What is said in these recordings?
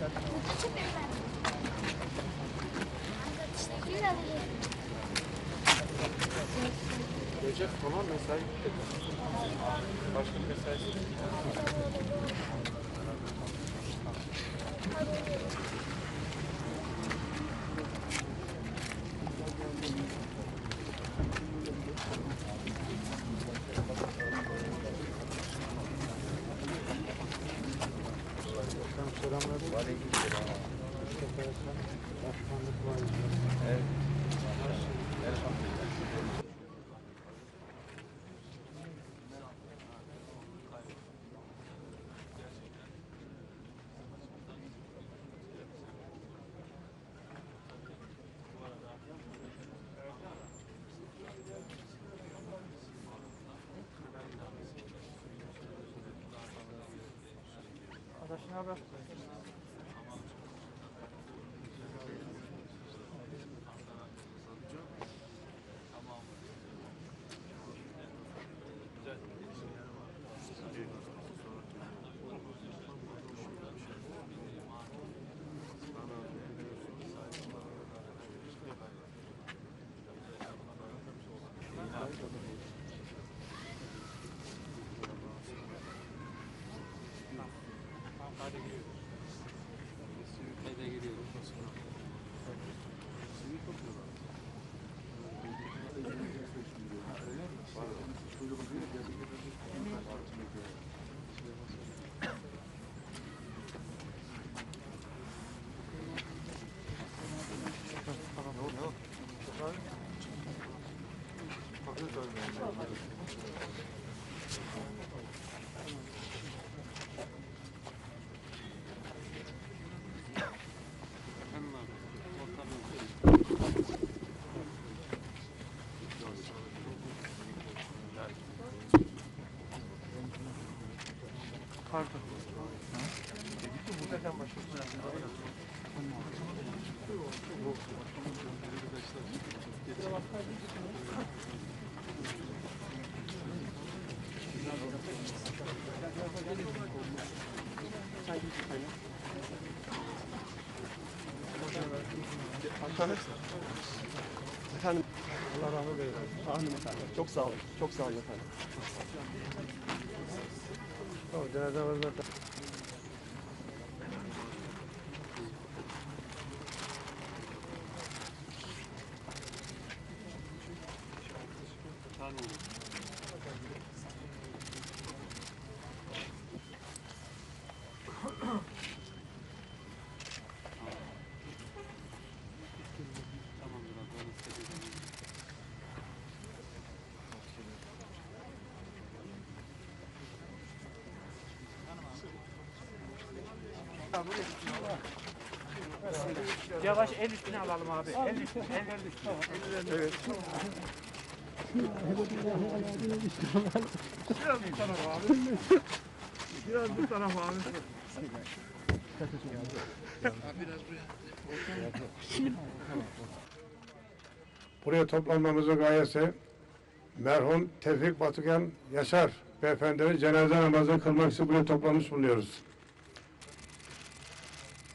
Recep tamam mesai bitti. Başka mesaisi yok. Schnaber. Efendim. Allah rahmet eylesin. Amin efendim. Çok sağ olun. Çok sağ olun efendim. Tamam, cenaze Yavaş el üstüne alalım abi. El üstüne, el, el üstüne. Evet. Biraz bu tarafa abi. Biraz bu tarafa abi. Buraya toplanmamızın gayesi merhum Tevfik Batıken Yaşar beyefendinin cenaze namazını kılmak için buraya toplanmış bulunuyoruz.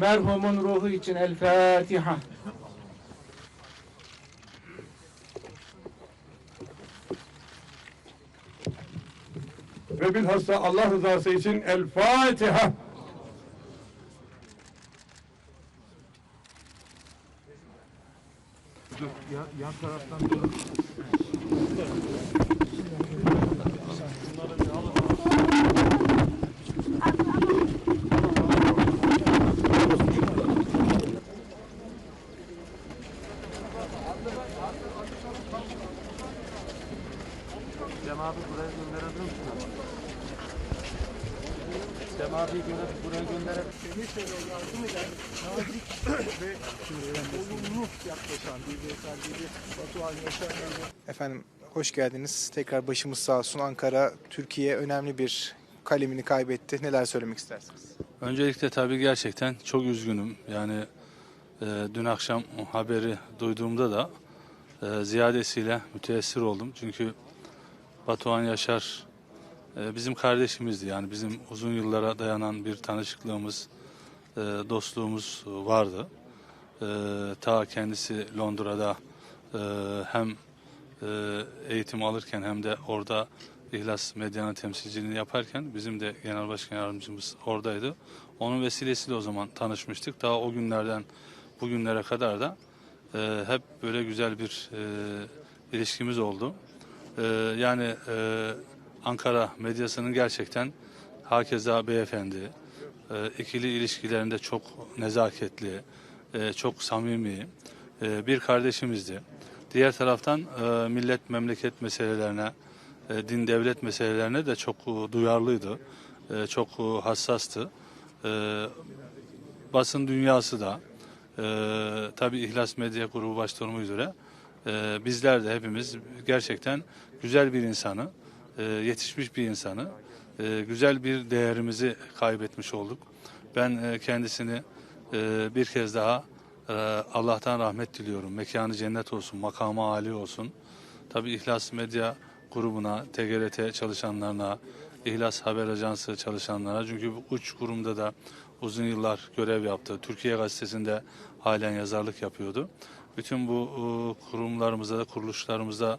Merhumun ruhu için El Fatiha. Ve bilhassa Allah rızası için El Fatiha. Yan taraftan dur. Cem abi buraya gönderebilir misin? Cem abi gönder. buraya gönderelim. Seni şöyle yardım eden, nazik ve olumlu yaklaşan bir beyefendiydi. Batuhan Yaşar Bey. Efendim hoş geldiniz. Tekrar başımız sağ olsun. Ankara, Türkiye önemli bir kalemini kaybetti. Neler söylemek istersiniz? Öncelikle tabii gerçekten çok üzgünüm. Yani e, dün akşam haberi duyduğumda da e, ziyadesiyle müteessir oldum. Çünkü Batuhan Yaşar bizim kardeşimizdi. Yani bizim uzun yıllara dayanan bir tanışıklığımız, e, dostluğumuz vardı. E, ta kendisi Londra'da e, hem e, eğitim alırken hem de orada İhlas Medya'nın temsilciliğini yaparken bizim de genel başkan yardımcımız oradaydı. Onun vesilesiyle o zaman tanışmıştık. Daha o günlerden bugünlere kadar da e, hep böyle güzel bir e, ilişkimiz oldu. E, yani e, Ankara medyasının gerçekten hakeza beyefendi, e, ikili ilişkilerinde çok nezaketli, e, çok samimi e, bir kardeşimizdi. Diğer taraftan e, millet memleket meselelerine, e, din devlet meselelerine de çok e, duyarlıydı, e, çok e, hassastı. E, basın dünyası da, e, tabii İhlas Medya Grubu başta olmak üzere e, bizler de hepimiz gerçekten güzel bir insanı, e, yetişmiş bir insanı, e, güzel bir değerimizi kaybetmiş olduk. Ben e, kendisini bir kez daha Allah'tan rahmet diliyorum. Mekanı cennet olsun, makamı âli olsun. Tabii İhlas Medya grubuna, TGRT çalışanlarına, İhlas Haber Ajansı çalışanlarına çünkü bu uç kurumda da uzun yıllar görev yaptı. Türkiye Gazetesi'nde halen yazarlık yapıyordu. Bütün bu kurumlarımızda da kuruluşlarımızda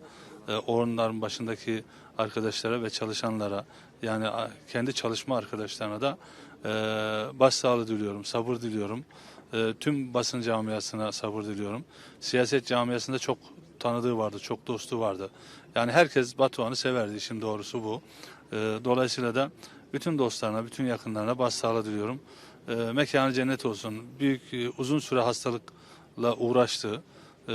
e, başındaki arkadaşlara ve çalışanlara yani kendi çalışma arkadaşlarına da e, başsağlığı diliyorum, sabır diliyorum. E, tüm basın camiasına sabır diliyorum. Siyaset camiasında çok tanıdığı vardı, çok dostu vardı. Yani herkes Batuhan'ı severdi, işin doğrusu bu. E, dolayısıyla da bütün dostlarına, bütün yakınlarına başsağlığı diliyorum. E, mekanı cennet olsun. Büyük, e, uzun süre hastalıkla uğraştı. E,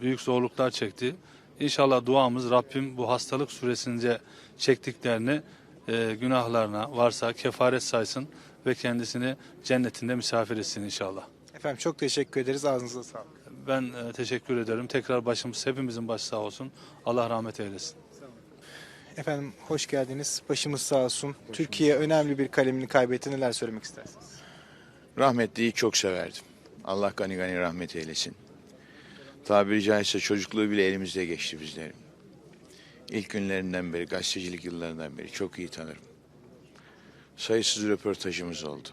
büyük zorluklar çekti. İnşallah duamız Rabbim bu hastalık süresince çektiklerini e, günahlarına varsa kefaret saysın ve kendisini cennetinde misafir etsin inşallah. Efendim çok teşekkür ederiz. Ağzınıza sağlık. Ben e, teşekkür ederim. Tekrar başımız hepimizin başı sağ olsun. Allah rahmet eylesin. Efendim hoş geldiniz. Başımız sağ olsun. Türkiye önemli bir kalemini kaybetti. Neler söylemek istersiniz? Rahmetliyi çok severdim. Allah gani gani rahmet eylesin. Tabiri caizse çocukluğu bile elimizde geçti bizlerin. İlk günlerinden beri, gazetecilik yıllarından beri çok iyi tanırım. Sayısız röportajımız oldu.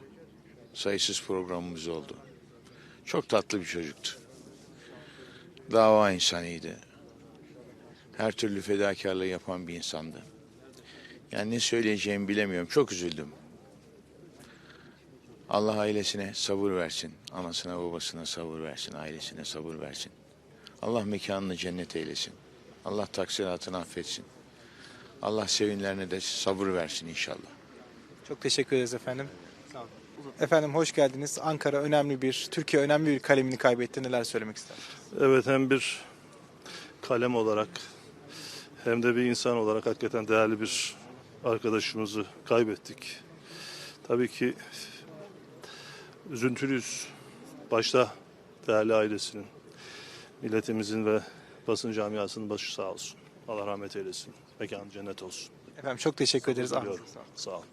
Sayısız programımız oldu. Çok tatlı bir çocuktu. Dava insanıydı. Her türlü fedakarlığı yapan bir insandı. Yani ne söyleyeceğimi bilemiyorum. Çok üzüldüm. Allah ailesine sabır versin. Anasına babasına sabır versin. Ailesine sabır versin. Allah mekanını cennet eylesin. Allah taksiratını affetsin. Allah sevinlerine de sabır versin inşallah. Çok teşekkür ederiz efendim. Efendim hoş geldiniz. Ankara önemli bir, Türkiye önemli bir kalemini kaybetti. Neler söylemek istersiniz? Evet hem bir kalem olarak hem de bir insan olarak hakikaten değerli bir arkadaşımızı kaybettik. Tabii ki üzüntülüyüz. Başta değerli ailesinin, milletimizin ve basın camiasının başı sağ olsun. Allah rahmet eylesin. Mekanı cennet olsun. Efendim çok teşekkür ederiz. Sağlık. Sağ olun.